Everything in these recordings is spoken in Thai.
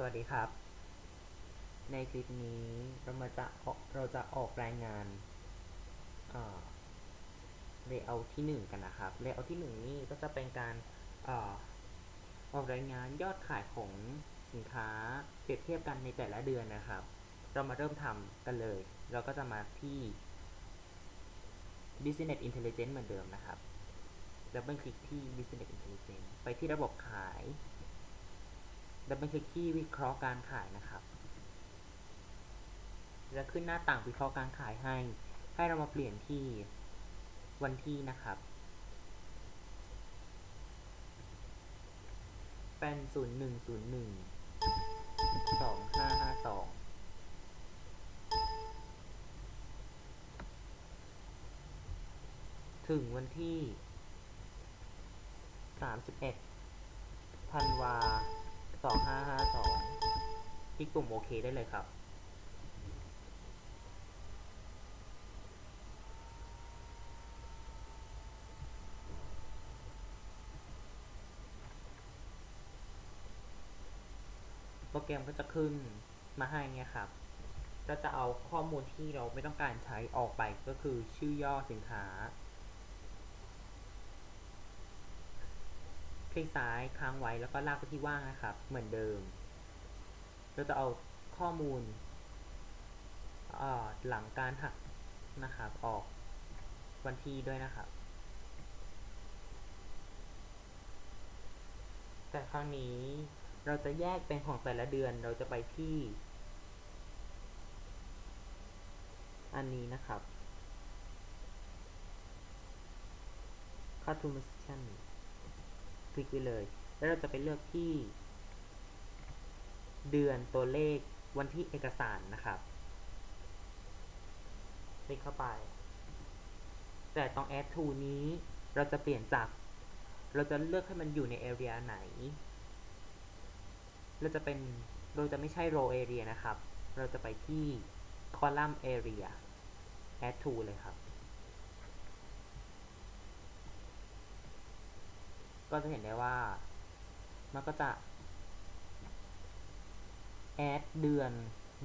สวัสดีครับ ในคลิปนี้เรามาจะเราจะออกรายงานเอ่อาที่หนึ่งกันนะครับ layout ที่หนึ่งนี่ก็จะเป็นการออกรายงานยอดขายของสินค้าเปรียบเทียบกันในแต่ละเดือนนะครับ เรามาเริ่มทำกันเลย เราก็จะมาที่ business intelligence เหมือนเดิมนะครับดับเบิลคลิกที่ business intelligence ไปที่ระบบขาย ดับเบิลคลิกที่วิเคราะห์การขายนะครับ จะขึ้นหน้าต่างวิเคราะห์การขายให้ ให้เรามาเปลี่ยนที่วันที่นะครับ เป็นศูนย์หนึ่งศูนย์หนึ่งสองห้าห้าสองถึงวันที่สามสิบเอ็ดธันวาคม สองห้าห้าสอคลิกปุ่มโอเคได้เลยครับ โปรแกรมก็จะขึ้นมาให้เนี่ยครับ ก็จะเอาข้อมูลที่เราไม่ต้องการใช้ออกไปก็คือชื่อย่อสินค้า ลิกซ้ายค้างไว้แล้วก็ลากไปที่ว่างนะครับ เหมือนเดิม เราจะเอาข้อมูลหลังการหักนะครับออกวันที่ด้วยนะครับ แต่ครั้งนี้เราจะแยกเป็นของแต่ละเดือนเราจะไปที่ อันนี้นะครับ Customization ลิกไปเลย แล้วเราจะไปเลือกที่ เดือนตัวเลขวันที่เอกสารนะครับคลิกเข้าไป แต่ตรง add to นี้เราจะเปลี่ยนจาก เราจะเลือกให้มันอยู่ใน area ไหน เราจะเป็นเราจะไม่ใช่ row area นะครับ เราจะไปที่ column area add to เลยครับ ก็จะเห็นได้ว่า มันก็จะ add เดือน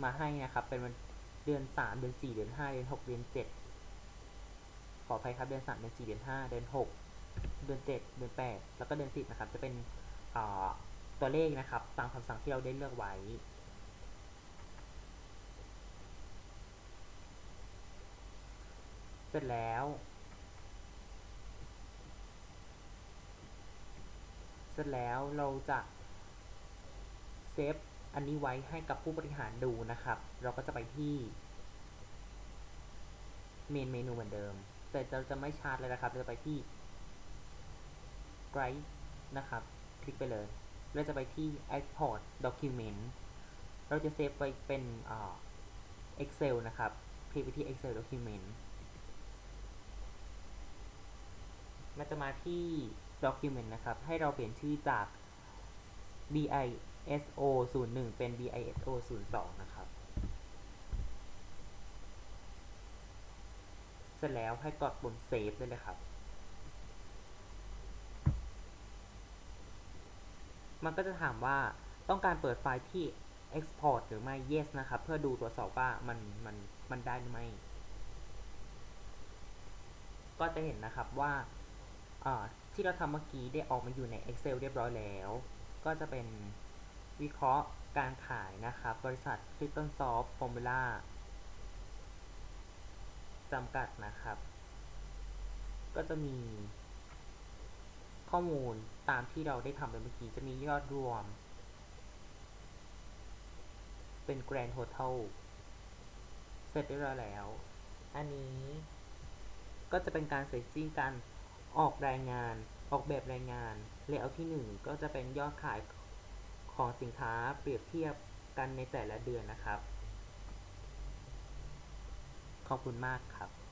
มาให้นะครับ เป็นเดือน3เดือน4เดือน5เดือน6เดือน7ขออภัยครับเดือน3เดือน4เดือน5เดือน6เดือน7เดือน8แล้วก็เดือน10นะครับ จะเป็นตัวเลขนะครับ ตามคำสั่งที่เราได้เลือกไว้ เสร็จแล้ว เสร็จแล้วเราจะเซฟอันนี้ไว้ให้กับผู้บริหารดูนะครับ เราก็จะไปที่เมนเมนูเหมือนเดิม แต่เราจะไม่ชาร์จเลยนะครับ เราจะไปที่ Write นะครับ คลิกไปเลย เราจะไปที่ Export Document เราจะเซฟไว้เป็นอ Excel นะครับ คลิกไปที่ Excel Document มันจะมาที่ Document นะครับ ให้เราเปลี่ยนชื่อจาก BISO 01 เป็น BISO 02 นะครับ เสร็จแล้วให้กดบน Save ได้เลยครับ มันก็จะถามว่าต้องการเปิดไฟล์ที่ Export หรือไม่ Yes นะครับ เพื่อดูตรวจสอบว่ามันมันมันได้หรือไม่ก็จะเห็นนะครับว่าอ่า ที่เราทำเมื่อกี้ได้ออกมาอยู่ใน Excel เรียบร้อยแล้ว ก็จะเป็นวิเคราะห์การขายนะครับ บริษัท c r y p t o n s o f t Formula จำกัดนะครับ ก็จะมีข้อมูลตามที่เราได้ทำไปเมื่อกี้จะมียอดรวม เป็น Grand Total เสร็จเรียบร้อยแล้ว อันนี้ก็จะเป็นการเสร็จสิ้นการ ออกรายงาน ออกแบบรายงาน เลเยอร์ที่หนึ่งก็จะเป็นยอดขายของสินค้าเปรียบเทียบกันในแต่ละเดือนนะครับ ขอบคุณมากครับ